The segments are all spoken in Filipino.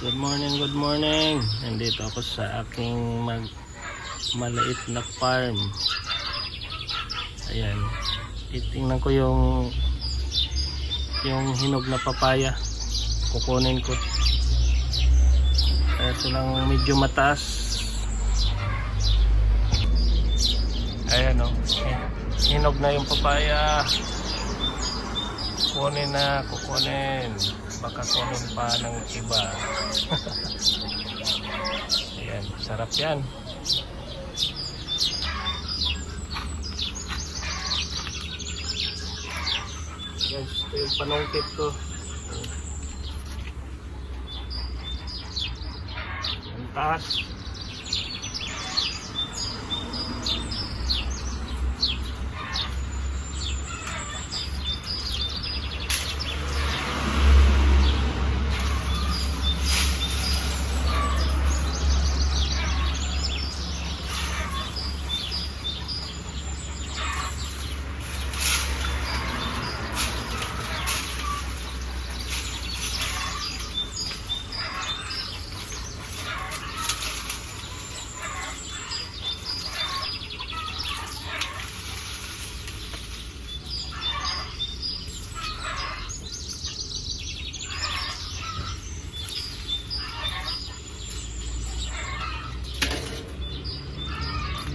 good morning, good morning. Nandito ako sa aking mag maliit na farm. Ayan. Itingnan ko yung yung hinog na papaya. Kukunin ko. Ito lang medyo mataas. Ayan o. Hinog na yung papaya. Kukunin na, kukunin. Baka kunin pa ng iba. Ayan, sarap yan. Guys, ito yung panungkit ko. Ang taas.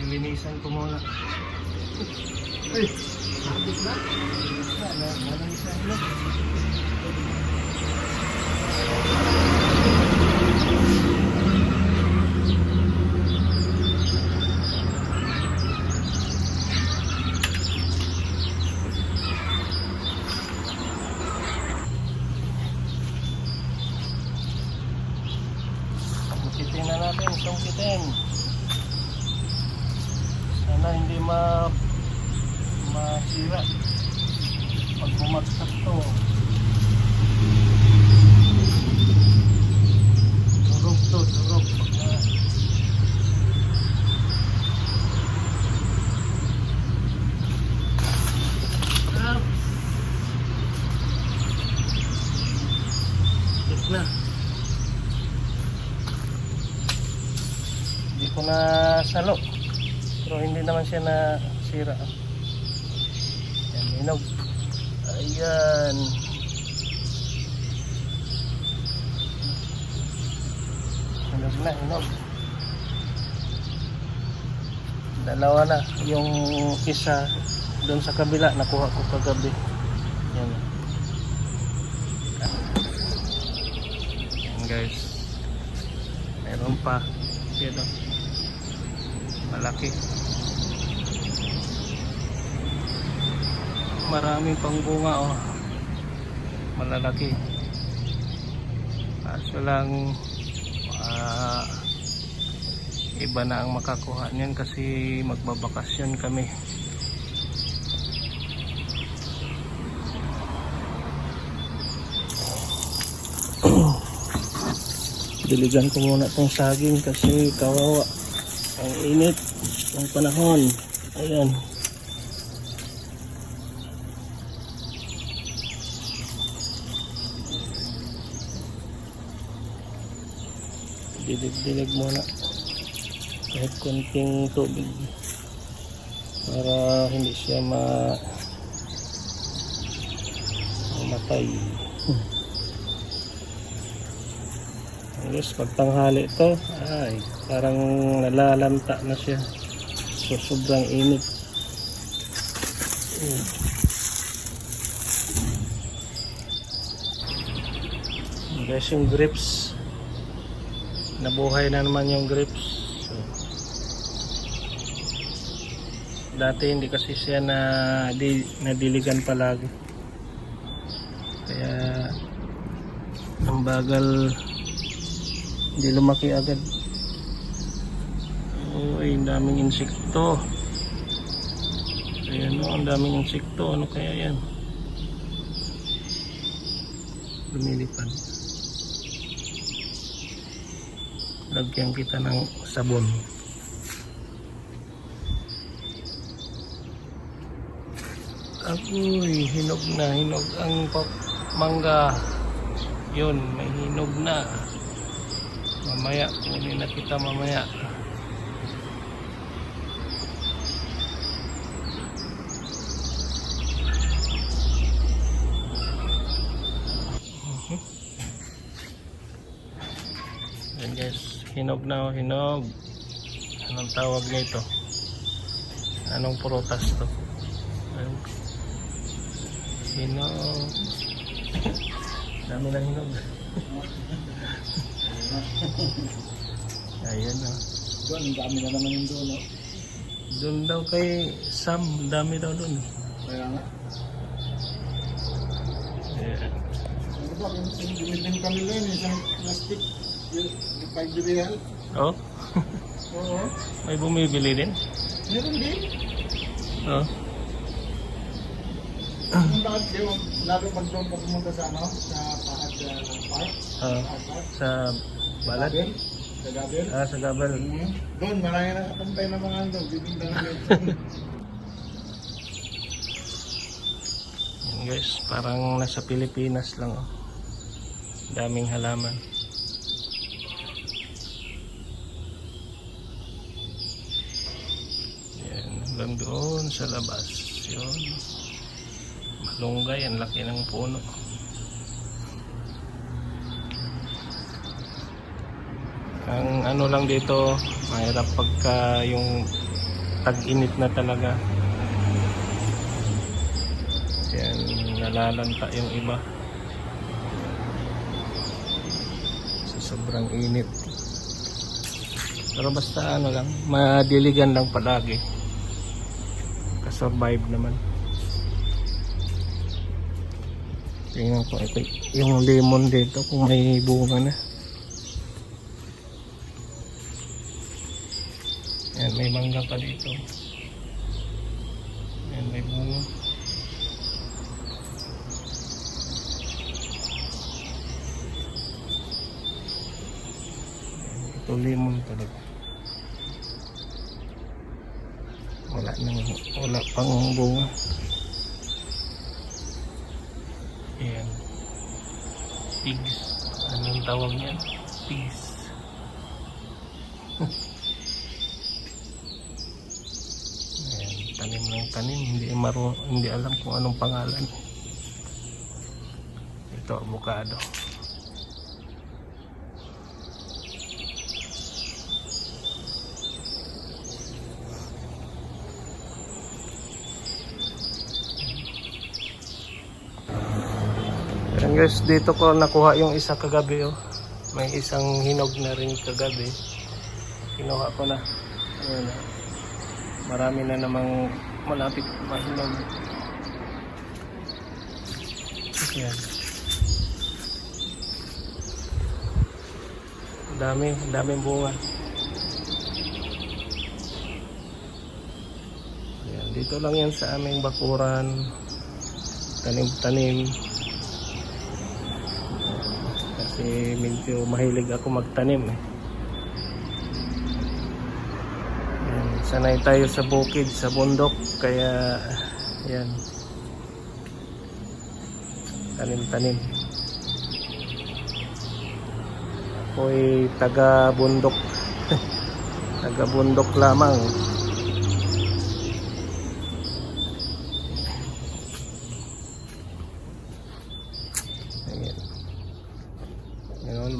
Nilinisan ko muna. Ay! Sabit na? Wala, nalinisan na. Sungkitin na natin, sungkitin. Sana hindi ma masira pag bumagsak to. Durog to, durog. Pag na, na. Hindi ko na salok. Naman siya na sira. Yan, hinog. Ayan. Hinog na, hinog. Dalawa na. Yung isa doon sa kabila, nakuha ko kagabi. Yan. Yan guys. Meron pa. Yan o. Malaki. Maraming pang bunga oh. Malalaki. Kaso lang ah, iba na ang makakuha niyan kasi magbabakasyon kami. Diligan ko muna tong saging kasi kawawa ang init ng panahon. Ayan. Dilig-dilig muna. Kahit konting tubig. Para hindi siya ma mamatay. Hmm. Ayos, pag tanghali to, ay, parang nalalanta na siya. So, sobrang init. Guys, yung grapes, nabuhay na naman yung grapes. So, dati hindi kasi siya na di, nadiligan palagi. Kaya, ang bagal hindi lumaki agad. Uy ang daming insekto. Ayan o ang daming insekto. Ano kaya yan? Lumilipad lagyan kita ng sabon. Agoy hinog na hinog ang mangga. Yun may hinog na. Mamaya, kunin na kita mamaya. Mhm. Yan guys, hinog na oh, hinog. Anong tawag nito? Anong prutas to? Hinog. Dami ng hinog. Ayan na. Doon, ang dami na naman yung doon. No? Doon daw kay Sam, dami daw doon. Kaya nga. Ayan. Ano ba, kung kami ngayon, isang plastic, 5 real. Oh, Oo. may bumibili din. Meron din. Oh. Kung bakit kayo, lalo pag doon pa pumunta sa ano, sa Pahad uh, Park. Ah, Pahad Park. sa. Gabel. Sa Gabel. Ah, sa gabal. Mm. Doon, marami na katambay na mga ano, bibinda na guys, parang nasa Pilipinas lang oh. Daming halaman. Yan, hanggang doon sa labas. Yun. Malunggay, ang laki ng puno. Ang ano lang dito, mahirap pagka yung tag-init na talaga. Yan, nalalanta yung iba. Sa sobrang init. Pero basta ano lang, madiligan lang palagi. Kasurvive naman. Tingnan ko ito, yung lemon dito kung may bunga na. Yan, may mangga pa dito. Yan, may bunga. Ito lemon talaga. Nang wala pang bunga. Ayan. Pigs. Anong tawag niyan? Pigs. Ayan, tanim ng tanim. Hindi maro, hindi alam kung anong pangalan. Ito, avocado. Guys, dito ko nakuha yung isa kagabi oh. May isang hinog na rin kagabi. Kinuha ko na. Ayan oh. Marami na namang malapit mahinog. Ayan. Dami, daming bunga. Ayan, dito lang yan sa aming bakuran. Tanim-tanim. Kasi medyo mahilig ako magtanim eh. Yan, sanay tayo sa bukid, sa bundok, kaya yan. Tanim-tanim. Ako'y taga bundok. taga bundok lamang. Ayan.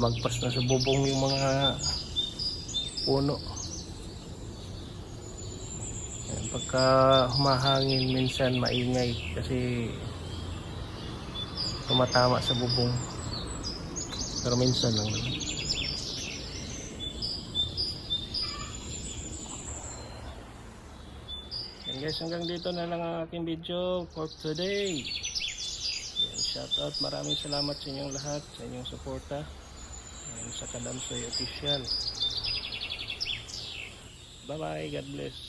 Magpas na sa bubong yung mga puno. Ayan, pagka humahangin minsan maingay kasi tumatama sa bubong. Pero minsan lang naman. Yan guys, hanggang dito na lang ang aking video for today. Yan, shout out. Maraming salamat sa inyong lahat, sa inyong suporta. Sa Kadamsoy Official. Bye bye. God bless.